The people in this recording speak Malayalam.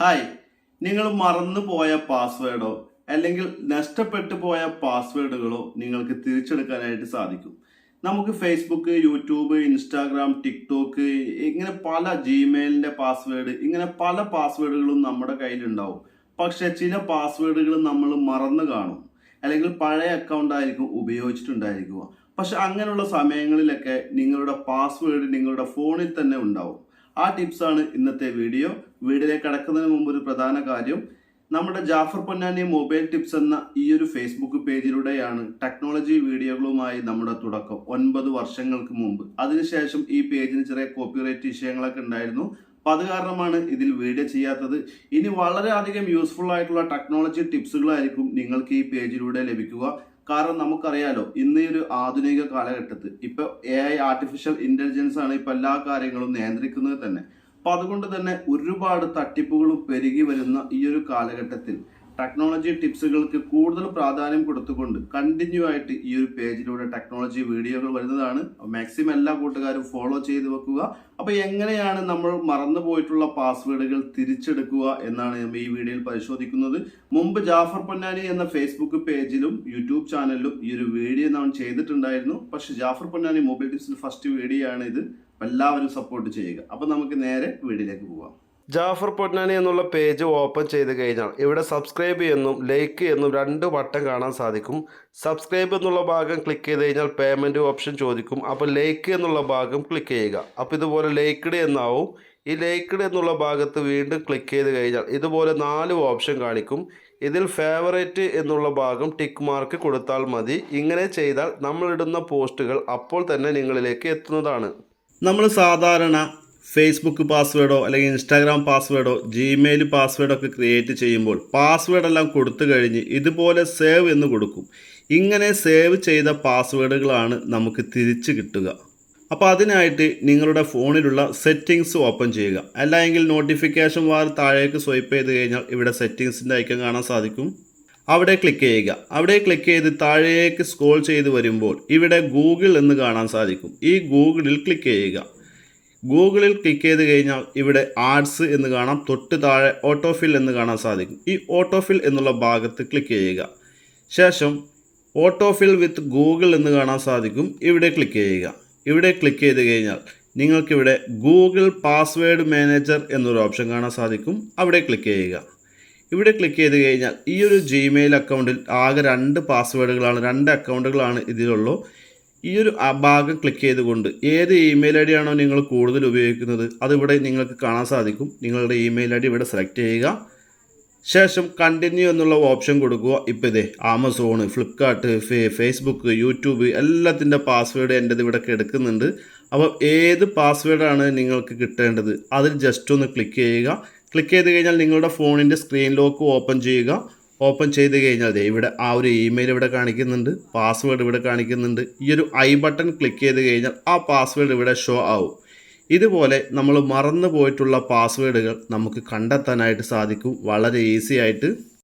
ഹായ് നിങ്ങൾ മറന്നു പോയ പാസ്വേഡോ അല്ലെങ്കിൽ നഷ്ടപ്പെട്ടു പോയ പാസ്വേഡുകളോ നിങ്ങൾക്ക് തിരിച്ചെടുക്കാനായിട്ട് സാധിക്കും. നമുക്ക് ഫേസ്ബുക്ക് യൂട്യൂബ് ഇൻസ്റ്റാഗ്രാം ടിക്ടോക്ക് ഇങ്ങനെ പല ജിമെയിലിന്റെ പാസ്വേഡ് ഇങ്ങനെ പല പാസ്വേഡുകളും നമ്മുടെ കയ്യിലുണ്ടാവും. പക്ഷെ ചില പാസ്വേഡുകൾ നമ്മൾ മറന്നു കാണും. അല്ലെങ്കിൽ പഴയ അക്കൗണ്ട് ആയിരിക്കും ഉപയോഗിച്ചിട്ടുണ്ടായിരിക്കുക. പക്ഷെ അങ്ങനെയുള്ള സമയങ്ങളിലൊക്കെ നിങ്ങളുടെ പാസ്വേഡ് നിങ്ങളുടെ ഫോണിൽ തന്നെ ഉണ്ടാവും. ആ ടിപ്സാണ് ഇന്നത്തെ വീഡിയോ വീഡിയോയിലേക്ക് കടക്കുന്നതിന് മുമ്പ് ഒരു പ്രധാന കാര്യം നമ്മുടെ ജാഫർ പൊന്നാനി മൊബൈൽ ടിപ്സ് എന്ന ഈ ഒരു ഫേസ്ബുക്ക് പേജിലൂടെയാണ് ടെക്നോളജി വീഡിയോകളുമായി നമ്മുടെ തുടക്കം. ഒൻപത് വർഷങ്ങൾക്ക് മുമ്പ്. അതിനുശേഷം ഈ പേജിന് ചെറിയ കോപ്പിറൈറ്റ് വിഷയങ്ങളൊക്കെ ഉണ്ടായിരുന്നു. അപ്പൊ അത് കാരണമാണ് ഇതിൽ വീഡിയോ ചെയ്യാത്തത്. ഇനി വളരെയധികം യൂസ്ഫുൾ ആയിട്ടുള്ള ടെക്നോളജി ടിപ്സുകളായിരിക്കും നിങ്ങൾക്ക് ഈ പേജിലൂടെ ലഭിക്കുക. കാരണം നമുക്കറിയാലോ ഇന്ന് ഈ ഒരു ആധുനിക കാലഘട്ടത്തിൽ ഇപ്പൊ എ ഐ ആർട്ടിഫിഷ്യൽ ഇന്റലിജൻസ് ആണ് ഇപ്പൊ എല്ലാ കാര്യങ്ങളും നിയന്ത്രിക്കുന്നത് തന്നെ. അപ്പൊ അതുകൊണ്ട് തന്നെ ഒരുപാട് തട്ടിപ്പുകളും പെരുകി വരുന്ന ഈ ഒരു കാലഘട്ടത്തിൽ ടെക്നോളജി ടിപ്സുകൾക്ക് കൂടുതൽ പ്രാധാന്യം കൊടുത്തുകൊണ്ട് കണ്ടിന്യൂ ആയിട്ട് ഈ ഒരു പേജിലൂടെ ടെക്നോളജി വീഡിയോകൾ വരുന്നതാണ്. മാക്സിമം എല്ലാ കൂട്ടുകാരും ഫോളോ ചെയ്ത് വെക്കുക. അപ്പൊ എങ്ങനെയാണ് നമ്മൾ മറന്നു പോയിട്ടുള്ള പാസ്വേഡുകൾ തിരിച്ചെടുക്കുക എന്നാണ് നമ്മൾ ഈ വീഡിയോയിൽ പരിശോധിക്കുന്നത്. മുമ്പ് ജാഫർ പൊന്നാനി എന്ന ഫേസ്ബുക്ക് പേജിലും യൂട്യൂബ് ചാനലിലും ഈ ഒരു വീഡിയോ നാം ചെയ്തിട്ടുണ്ടായിരുന്നു. പക്ഷെ ജാഫർ പൊന്നാനി മൊബൈൽ ടിപ്സിൽ ഫസ്റ്റ് വീഡിയോ ആണ് ഇത്. എല്ലാവരും സപ്പോർട്ട് ചെയ്യുക. അപ്പൊ നമുക്ക് നേരെ വീഡിയോയിലേക്ക് പോവാം. ജാഫർ പൊന്നാനി എന്നുള്ള പേജ് ഓപ്പൺ ചെയ്ത് കഴിഞ്ഞാൽ ഇവിടെ സബ്സ്ക്രൈബ് എന്നും ലൈക്ക് എന്നും രണ്ട് ബട്ടൺ കാണാൻ സാധിക്കും. സബ്സ്ക്രൈബ് എന്നുള്ള ഭാഗം ക്ലിക്ക് ചെയ്ത് കഴിഞ്ഞാൽ പേയ്മെന്റ് ഓപ്ഷൻ ചോദിക്കും. അപ്പോൾ ലൈക്ക് എന്നുള്ള ഭാഗം ക്ലിക്ക് ചെയ്യുക. അപ്പോൾ ഇതുപോലെ ലൈക്ക്ഡ് എന്നാവും. ഈ ലൈക്ക്ഡ് എന്നുള്ള ഭാഗത്ത് വീണ്ടും ക്ലിക്ക് ചെയ്ത് കഴിഞ്ഞാൽ ഇതുപോലെ നാല് ഓപ്ഷൻ കാണിക്കും. ഇതിൽ ഫേവറേറ്റ് എന്നുള്ള ഭാഗം ടിക്ക് മാർക്ക് കൊടുത്താൽ മതി. ഇങ്ങനെ ചെയ്താൽ നമ്മളിടുന്ന പോസ്റ്റുകൾ അപ്പോൾ തന്നെ നിങ്ങളിലേക്ക് എത്തുന്നതാണ്. നമ്മൾ സാധാരണ ഫേസ്ബുക്ക് പാസ്വേഡോ അല്ലെങ്കിൽ ഇൻസ്റ്റാഗ്രാം പാസ്വേഡോ ജിമെയിൽ പാസ്വേഡോ ഒക്കെ ക്രിയേറ്റ് ചെയ്യുമ്പോൾ പാസ്വേഡെല്ലാം കൊടുത്തു കഴിഞ്ഞ് ഇതുപോലെ സേവ് എന്ന് കൊടുക്കും. ഇങ്ങനെ സേവ് ചെയ്ത പാസ്വേഡുകളാണ് നമുക്ക് തിരിച്ച് കിട്ടുക. അപ്പോൾ അതിനായിട്ട് നിങ്ങളുടെ ഫോണിലുള്ള സെറ്റിങ്സ് ഓപ്പൺ ചെയ്യുക. അല്ലെങ്കിൽ നോട്ടിഫിക്കേഷൻ വാർ താഴേക്ക് സ്വൈപ്പ് ചെയ്ത് കഴിഞ്ഞാൽ ഇവിടെ സെറ്റിങ്സിന്റെ ഐക്കൺ കാണാൻ സാധിക്കും. അവിടെ ക്ലിക്ക് ചെയ്യുക. അവിടെ ക്ലിക്ക് ചെയ്ത് താഴേക്ക് സ്ക്രോൾ ചെയ്ത് വരുമ്പോൾ ഇവിടെ ഗൂഗിൾ എന്ന് കാണാൻ സാധിക്കും. ഈ ഗൂഗിളിൽ ക്ലിക്ക് ചെയ്യുക. ഗൂഗിളിൽ ക്ലിക്ക് ചെയ്ത് കഴിഞ്ഞാൽ ഇവിടെ ആഡ്സ് എന്ന് കാണാം. തൊട്ട് താഴെ ഓട്ടോഫിൽ എന്ന് കാണാൻ സാധിക്കും. ഈ ഓട്ടോഫിൽ എന്നുള്ള ഭാഗത്ത് ക്ലിക്ക് ചെയ്യുക. ശേഷം ഓട്ടോഫിൽ വിത്ത് ഗൂഗിൾ എന്ന് കാണാൻ സാധിക്കും. ഇവിടെ ക്ലിക്ക് ചെയ്യുക. ഇവിടെ ക്ലിക്ക് ചെയ്ത് കഴിഞ്ഞാൽ നിങ്ങൾക്കിവിടെ ഗൂഗിൾ പാസ്വേഡ് മാനേജർ എന്നൊരു ഓപ്ഷൻ കാണാൻ സാധിക്കും. അവിടെ ക്ലിക്ക് ചെയ്യുക. ഇവിടെ ക്ലിക്ക് ചെയ്ത് കഴിഞ്ഞാൽ ഈ ഒരു ജിമെയിൽ അക്കൗണ്ടിൽ ആകെ രണ്ട് പാസ്വേഡുകളാണ് രണ്ട് അക്കൗണ്ടുകളാണ് ഇതിലുള്ളൂ. ഈ ഒരു ഭാഗം ക്ലിക്ക് ചെയ്തുകൊണ്ട് ഏത് ഇമെയിൽ ഐ ഡി ആണോ നിങ്ങൾ കൂടുതൽ ഉപയോഗിക്കുന്നത് അതിവിടെ നിങ്ങൾക്ക് കാണാൻ സാധിക്കും. നിങ്ങളുടെ ഇമെയിൽ ഐ ഡി ഇവിടെ സെലക്ട് ചെയ്യുക. ശേഷം കണ്ടിന്യൂ എന്നുള്ള ഓപ്ഷൻ കൊടുക്കുക. ഇപ്പോൾ ഇതേ ആമസോൺ ഫ്ലിപ്കാർട്ട് ഫേ ഫേസ്ബുക്ക് യൂട്യൂബ് എല്ലാത്തിന്റെ പാസ്വേഡ് എന്റെത് ഇവിടെ എടുക്കുന്നുണ്ട് അപ്പോൾ ഏത് പാസ്വേഡാണ് നിങ്ങൾക്ക് കിട്ടേണ്ടത്? അതിൽ ജസ്റ്റ് ഒന്ന് ക്ലിക്ക് ചെയ്യുക. ക്ലിക്ക് ചെയ്ത് കഴിഞ്ഞാൽ നിങ്ങളുടെ ഫോണിന്റെ സ്ക്രീൻ ലോക്ക് ഓപ്പൺ ചെയ്യുക. ഓപ്പൺ ചെയ്ത് കഴിഞ്ഞാൽ ദേ ഇവിടെ ആ ഒരു ഇമെയിൽ ഇവിടെ കാണിക്കുന്നുണ്ട് പാസ്വേഡ് ഇവിടെ കാണിക്കുന്നുണ്ട്. ഈ ഒരു ഐ ബട്ടൺ ക്ലിക്ക് ചെയ്ത് കഴിഞ്ഞാൽ ആ പാസ്വേഡ് ഇവിടെ ഷോ ആവും. ഇതുപോലെ നമ്മൾ മറന്നു പോയിട്ടുള്ള പാസ്വേഡുകൾ നമുക്ക് കണ്ടെത്താനായിട്ട് സാധിക്കും. വളരെ ഈസി ആയിട്ട്